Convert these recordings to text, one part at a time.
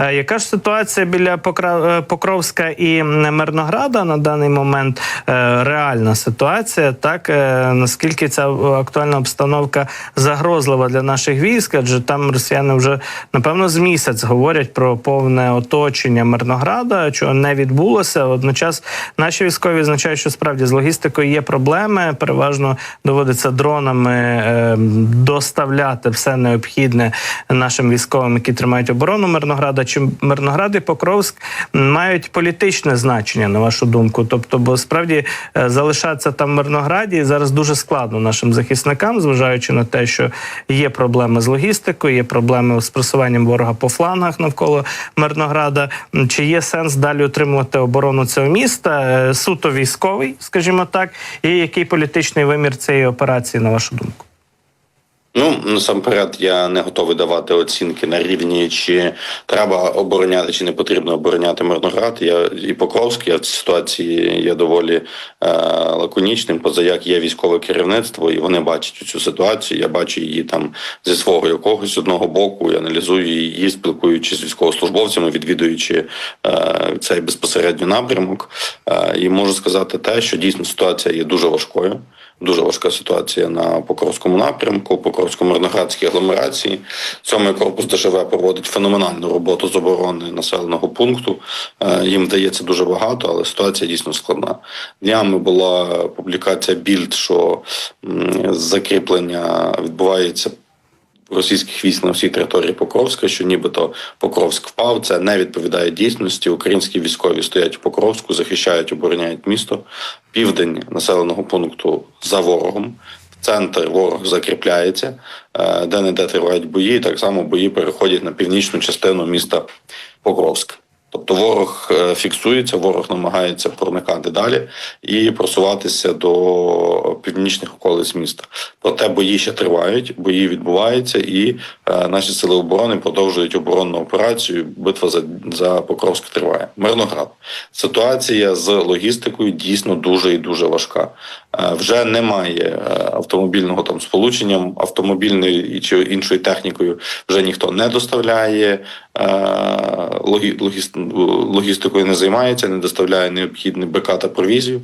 Е, Яка ж ситуація біля е, Покровська і Мирнограда на даний момент? Е, Реальна ситуація, так наскільки ця актуальна обстановка загрозлива для наших військ? Адже там росіяни вже напевно з місяць говорять про повне оточення Мирнограда, чого не відбулося. Водночас наші військові означають, що справді з логістикою є проблеми. Переважно доводиться дронами доставляти все необхідне нашим військовим, які тримають оборону Мирнограда. Чи Мирноград і Покровськ мають політичне значення, на вашу думку? Тобто, бо справді е, залишатися там в Мирнограді зараз дуже складно нашим захисникам, зважаючи на те, що є проблеми з логістикою, є проблеми з просуванням ворога по флангах навколо Мирнограда. Чи є сенс далі утримувати оборону цього міста? Е, Суто військовий, скажімо так, і який політичний вимір цієї операції, на вашу думку? Ну насамперед, я не готовий давати оцінки на рівні, чи треба обороняти, чи не потрібно обороняти Мирноград. Я і Покровськ, я в цій ситуації є доволі е, лаконічним. Поза як є військове керівництво, і вони бачать цю ситуацію. Я бачу її там зі свого якогось одного боку. Я аналізую її, спілкуючись з військовослужбовцями, відвідуючи е, цей безпосередньо напрямок. Е, і можу сказати те, що дійсно ситуація є дуже важкою. Дуже важка ситуація на Покровському напрямку, Покровсько-Мирноградській агломерації. Сьомий корпус ДШВ проводить феноменальну роботу з оборони населеного пункту. Е, Їм вдається дуже багато, але ситуація дійсно складна. Днями була публікація більд, що закріплення відбувається російських військ на всій території Покровська, що нібито Покровськ впав. Це не відповідає дійсності. Українські військові стоять в Покровську, захищають, обороняють місто. Південь населеного пункту за ворогом. Центр ворог закріпляється, е, де не де тривають бої. Так само бої переходять на північну частину міста Покровськ. Тобто ворог е, фіксується, ворог намагається проникати далі і просуватися до північних околиць міста. Проте бої ще тривають, бої відбуваються, і е, наші сили оборони продовжують оборонну операцію. Битва за, за Покровськ триває. Мирноград. Ситуація з логістикою дійсно дуже і дуже важка. Е, вже немає автомобільного там сполучення, автомобільної чи іншою технікою вже ніхто не доставляє. Е, логі- логіст- логістикою не займається, не доставляє необхідний БК та провізію.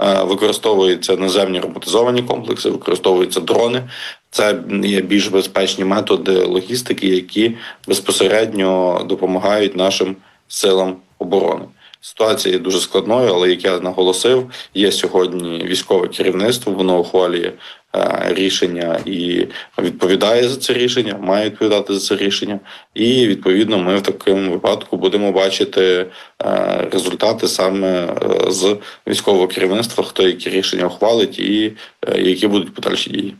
Е, Використовуються наземні роботизовані комплекси, використовуються дрони. Це є більш безпечні методи логістики, які безпосередньо допомагають нашим силам оборони. Ситуація є дуже складною, але як я наголосив, є сьогодні військове керівництво, воно ухвалює е, рішення і відповідає за це рішення, має відповідати за це рішення. І відповідно ми в такому випадку будемо бачити е, результати саме е, з військового керівництва, хто які рішення ухвалить і які будуть подальші дії.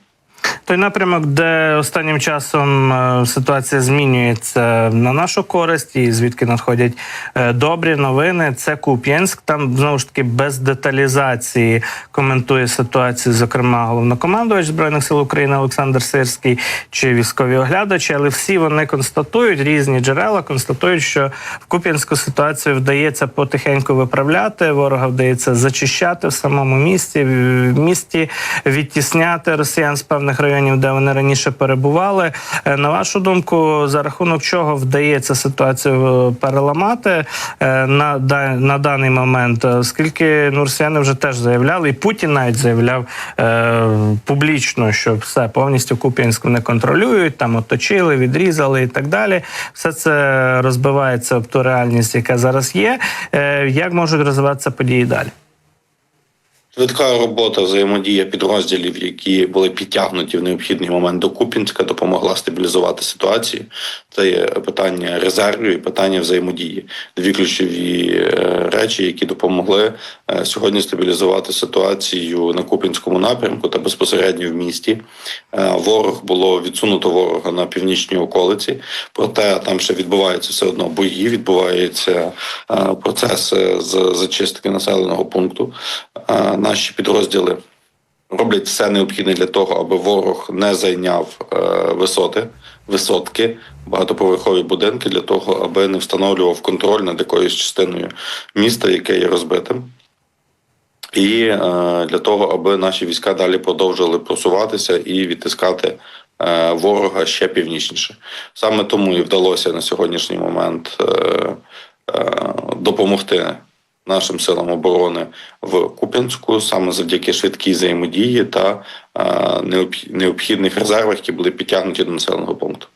Той напрямок, де останнім часом е, ситуація змінюється на нашу користь, і звідки надходять е, добрі новини, це Куп'янськ. Там знову ж таки без деталізації коментує ситуацію, зокрема головнокомандувач збройних сил України Олександр Сирський чи військові оглядачі. Але всі вони констатують різні джерела, констатують, що в Куп'янську ситуацію вдається потихеньку виправляти. Ворога вдається зачищати в самому місті, в місті відтісняти росіян з певних районів, де вони раніше перебували. Е, На вашу думку, за рахунок чого вдається ситуацію е, переламати е, на, на даний момент, оскільки ну, росіяни вже теж заявляли, і Путін навіть заявляв е, публічно, що все повністю Куп'янськ не контролюють, там оточили, відрізали і так далі. Все це розбивається об ту реальність, яка зараз є. Е, як можуть розвиватися події далі? Швидка робота взаємодія підрозділів, які були підтягнуті в необхідний момент до Купінська, допомогла стабілізувати ситуацію. Це є питання резервів і питання взаємодії. Дві ключові е, речі, які допомогли е, сьогодні стабілізувати ситуацію на Купінському напрямку та безпосередньо в місті. Е, Ворог було відсунуто ворога на північній околиці, проте там ще відбуваються все одно бої, відбуваються е, процеси з зачистки населеного пункту. Наші підрозділи роблять все необхідне для того, аби ворог не зайняв е, висоти, висотки, багатоповерхові будинки для того, аби не встановлював контроль над якоюсь частиною міста, яке є розбитим. І е, для того, аби наші війська далі продовжували просуватися і відтискати е, ворога ще північніше. Саме тому і вдалося на сьогоднішній момент е, е, допомогти нашим силам оборони в Куп'янську саме завдяки швидкій взаємодії та е, необхідних резервах, які були підтягнуті до населеного пункту.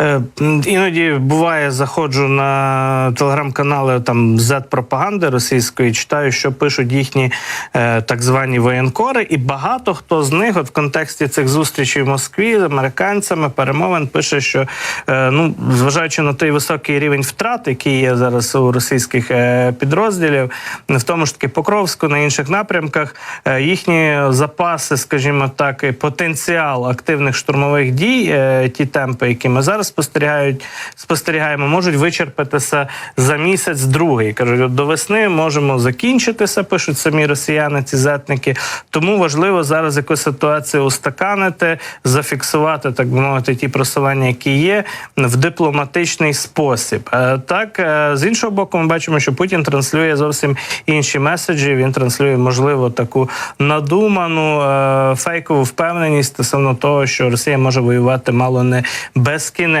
Е, Іноді буває, заходжу на телеграм-канали там Z-пропаганди російської, читаю, що пишуть їхні е, так звані воєнкори, і багато хто з них, от в контексті цих зустрічей в Москві з американцями, перемовин, пише, що е, ну, зважаючи на той високий рівень втрат, який є зараз у російських е, підрозділів, в тому ж таки Покровську, на інших напрямках, е, їхні запаси, скажімо так, потенціал активних штурмових дій, е, ті темпи, які ми зараз спостерігають, спостерігаємо, можуть вичерпатися за місяць другий. Кажуть, от до весни можемо закінчитися, пишуть самі росіяни, ці зетники. Тому важливо зараз якусь ситуацію устаканити, зафіксувати, так би мовити, ті просування, які є, в дипломатичний спосіб. Е, Так, е, з іншого боку, ми бачимо, що Путін транслює зовсім інші меседжі. Він транслює, можливо, таку надуману е, фейкову впевненість стосовно того, що Росія може воювати мало не безкінечно.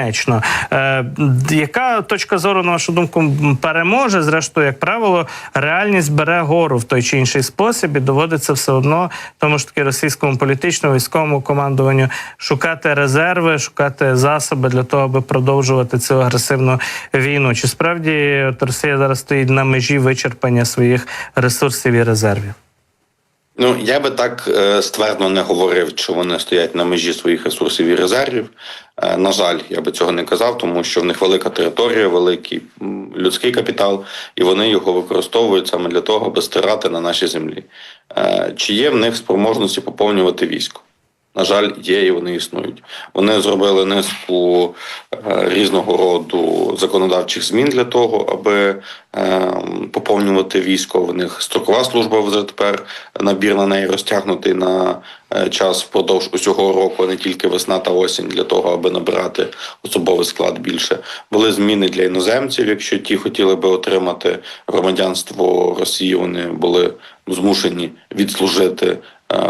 Е, Яка точка зору, на вашу думку, переможе? Зрештою, як правило, реальність бере гору в той чи інший спосіб, і доводиться все одно тому ж таки російському політичному військовому командуванню шукати резерви, шукати засоби для того, аби продовжувати цю агресивну війну. Чи справді от Росія зараз стоїть на межі вичерпання своїх ресурсів і резервів? Ну, я би так е, ствердно не говорив, що вони стоять на межі своїх ресурсів і резервів. Е, на жаль, я би цього не казав, тому що в них велика територія, великий людський капітал, і вони його використовують саме для того, аби стирати на нашій землі. Е, чи є в них спроможності поповнювати військо? На жаль, є і вони існують. Вони зробили низку е, різного роду законодавчих змін для того, аби е, поповнювати військо. В них строкова служба вже тепер набір на неї розтягнутий на е, час впродовж усього року, а не тільки весна та осінь, для того, аби набирати особовий склад більше. Були зміни для іноземців. Якщо ті хотіли би отримати громадянство Росії, вони були змушені відслужити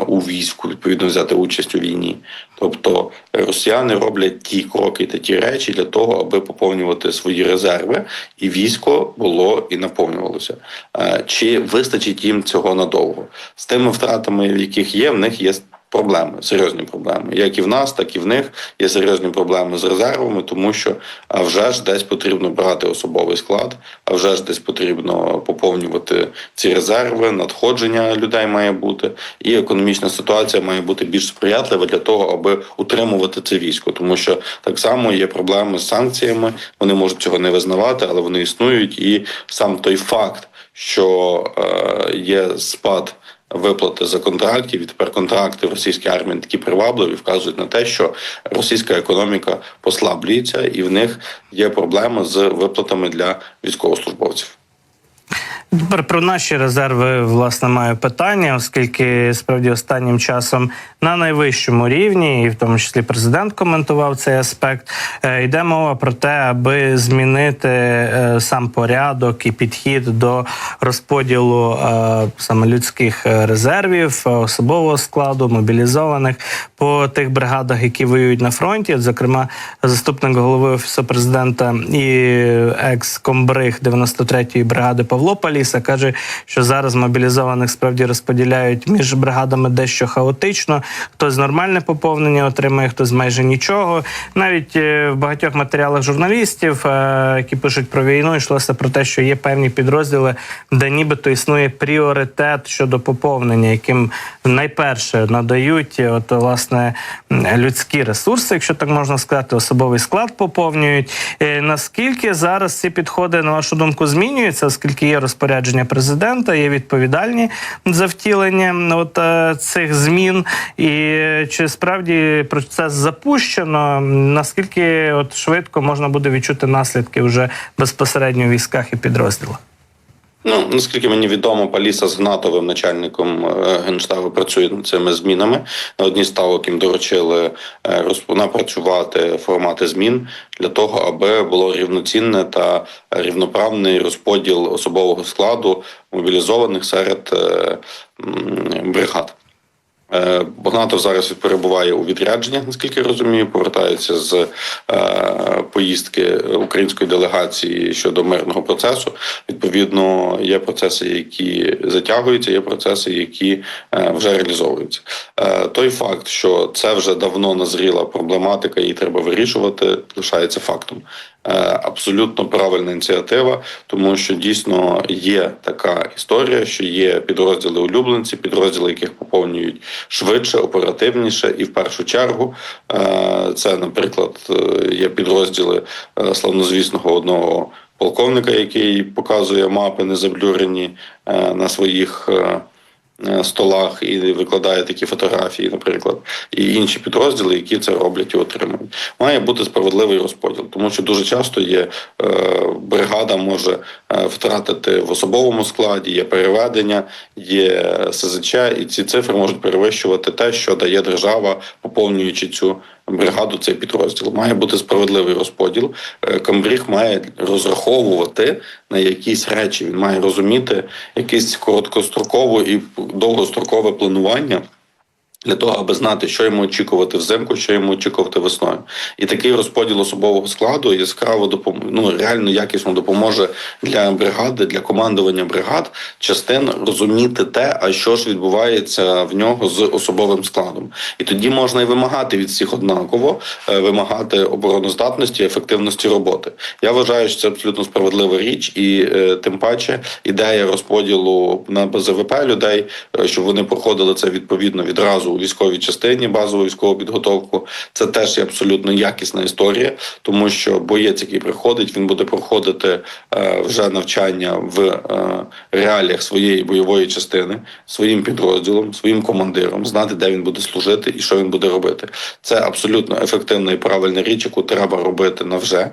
у війську, відповідно взяти участь у війні. Тобто росіяни роблять ті кроки та ті речі для того, аби поповнювати свої резерви, і військо було і наповнювалося. Е, Чи вистачить їм цього надовго? З тими втратами, в яких є, в них є. Проблеми, серйозні проблеми. Як і в нас, так і в них є серйозні проблеми з резервами, тому що вже ж десь потрібно брати особовий склад, а вже ж десь потрібно поповнювати ці резерви, надходження людей має бути, і економічна ситуація має бути більш сприятлива для того, аби утримувати це військо. Тому що так само є проблеми з санкціями. Вони можуть цього не визнавати, але вони існують. І сам той факт, що е, є спад виплати за контрактів, і тепер контракти в російській армії такі привабливі, вказують на те, що російська економіка послаблюється, і в них є проблеми з виплатами для військовослужбовців. Про наші резерви власне маю питання, оскільки справді останнім часом на найвищому рівні, і в тому числі президент коментував цей аспект. е, Йде мова про те, аби змінити е, сам порядок і підхід до розподілу е, саме людських резервів, особового складу, мобілізованих по тих бригадах, які воюють на фронті. Зокрема, заступник голови офісу президента і екс-комбриг 93-ї бригади Павло Паліса каже, що зараз мобілізованих справді розподіляють між бригадами дещо хаотично. Хтось нормальне поповнення отримує, хтось майже нічого. Навіть е, в багатьох матеріалах журналістів, е, які пишуть про війну, йшлося про те, що є певні підрозділи, де нібито існує пріоритет щодо поповнення, яким найперше надають е, от власне людські ресурси, якщо так можна сказати, особовий склад поповнюють. Наскільки зараз ці підходи, на вашу думку, змінюються, оскільки є розпорядження президента, є відповідальні за втілення от е, цих змін, і чи справді процес запущено? Наскільки от швидко можна буде відчути наслідки вже безпосередньо в військах і підрозділах? Ну наскільки мені відомо, Паліса з Гнатовим начальником е, генштабу працює над цими змінами. На одній ставок їм доручили е, напрацювати формати змін для того, аби було рівноцінне та рівноправний розподіл особового складу мобілізованих серед е, бригад. Е, Богнатов зараз перебуває у відрядженнях, наскільки я розумію, повертається з е, поїздки української делегації щодо мирного процесу. Відповідно, є процеси, які затягуються, є процеси, які е, вже реалізовуються. Той факт, що це вже давно назріла проблематика, її треба вирішувати, лишається фактом. Е, Абсолютно правильна ініціатива, тому що дійсно є така історія, що є підрозділи улюбленці, підрозділи, яких поповнюють швидше, оперативніше, і в першу чергу е, це, наприклад, е, є підрозділи славнозвісного одного полковника, який показує мапи незаблюрені на своїх. Е, Столах і викладає такі фотографії, наприклад, і інші підрозділи, які це роблять і отримують. Має бути справедливий розподіл, тому що дуже часто є е, бригада може е, втратити в особовому складі, є переведення, є СЗЧ, і ці цифри можуть перевищувати те, що дає держава, поповнюючи цю бригаду, цей підрозділ. Має бути справедливий розподіл. Е, Камбріг має розраховувати на якісь речі. Він має розуміти якесь короткострокове і довгострокове планування. Для того, аби знати, що йому очікувати взимку, що йому очікувати весною, і такий розподіл особового складу яскраво допом... ну, реально якісно допоможе для бригади, для командування бригад частин розуміти те, а що ж відбувається в нього з особовим складом, і тоді можна і вимагати від всіх однаково, е, вимагати обороноздатності, ефективності роботи. Я вважаю, що це абсолютно справедлива річ, і е, тим паче ідея розподілу на БЗВП людей, е, щоб вони проходили це відповідно відразу у військовій частині, базову військову підготовку. Це теж є абсолютно якісна історія, тому що боєць, який приходить, він буде проходити е, вже навчання в е, реаліях своєї бойової частини, своїм підрозділом, своїм командиром, знати, де він буде служити і що він буде робити. Це абсолютно ефективна і правильна річ, яку треба робити навже,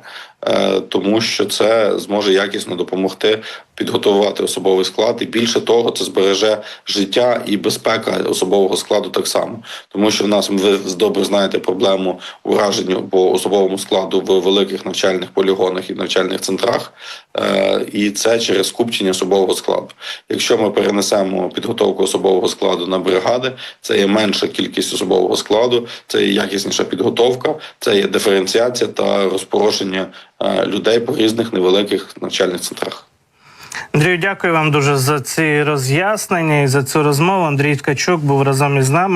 е, тому що це зможе якісно допомогти підготувати особовий склад, і більше того, це збереже життя і безпека особового складу так само, тому що в нас ви добре знаєте проблему ураження по особовому складу в великих навчальних полігонах і навчальних центрах, е, і це через скупчення особового складу. Якщо ми перенесемо підготовку особового складу на бригади, це є менша кількість особового складу, це є якісніша підготовка, це є диференціація та розпорошення е, людей по різних невеликих навчальних центрах. Андрію, дякую вам дуже за ці роз'яснення і за цю розмову. Андрій Ткачук був разом із нами.